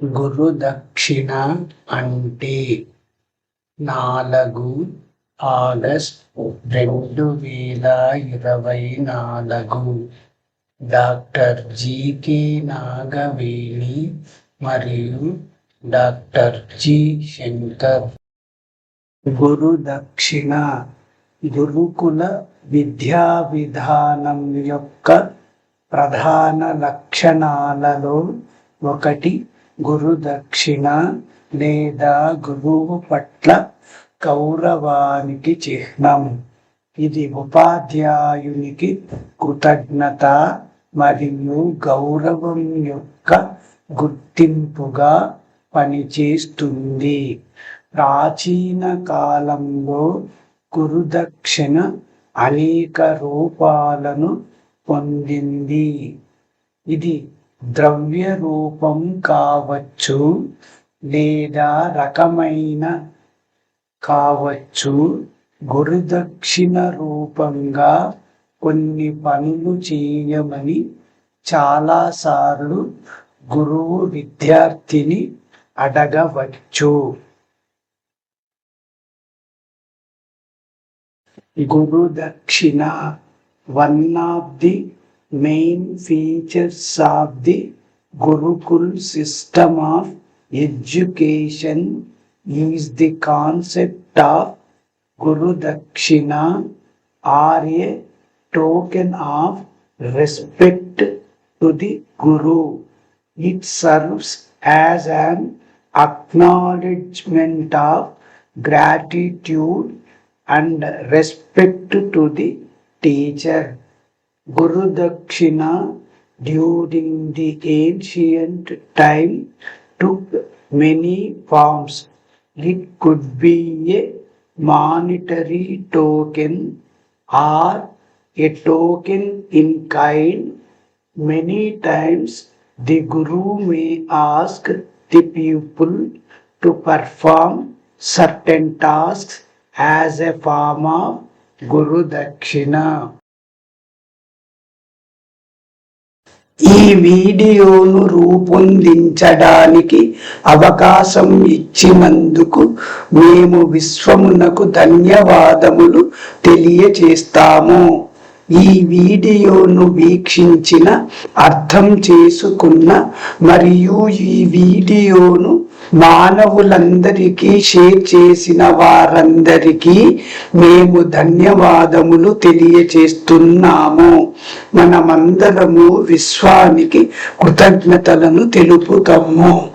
గురుదక్షిణ అంటే నాలుగు ఆగస్ట్ రెండు వేల ఇరవై నాలుగు. డాక్టర్ జికే నాగవేణి మరియు డాక్టర్ జి శంకర్. గురుదక్షిణ గురుకుల విద్యా విధానం యొక్క ప్రధాన లక్షణాలలో ఒకటి గురుదక్షిణ లేదా గురువు పట్ల గౌరవానికి చిహ్నం. ఇది ఉపాధ్యాయునికి కృతజ్ఞత మరియు గౌరవం యొక్క గుర్తింపుగా పనిచేస్తుంది. ప్రాచీన కాలంలో గురుదక్షిణ అనేక రూపాలను పొందింది. ఇది ద్రవ్య రూపం కావచ్చు లేదా రకమైన కావచ్చు. గురుదక్షిణ రూపంగా కొన్ని పనులు చేయమని చాలాసార్లు గురువు విద్యార్థిని అడగవచ్చు. గురుదక్షిణ one of the main features of the Gurukul system of education is the concept of Guru Dakshina or a token of respect to the Guru. It serves as an acknowledgement of gratitude and respect to the teacher. Guru Dakshina during the ancient time took many forms. It could be a monetary token or a token in kind. Many times the Guru may ask the pupil to perform certain tasks as a form of Guru Dakshina. ఈ వీడియోను రూపొందించడానికి అవకాశం ఇచ్చినందుకు మేము విశ్వమునకు ధన్యవాదములు తెలియచేస్తాము. ఈ వీడియోను వీక్షించిన అర్థం చేసుకున్న మరియు ఈ వీడియోను మానవులందరికీ షేర్ చేసిన వారందరికీ మేము ధన్యవాదములు తెలియచేస్తున్నాము. మనమందరము విశ్వానికి కృతజ్ఞతలను తెలుపుతాము.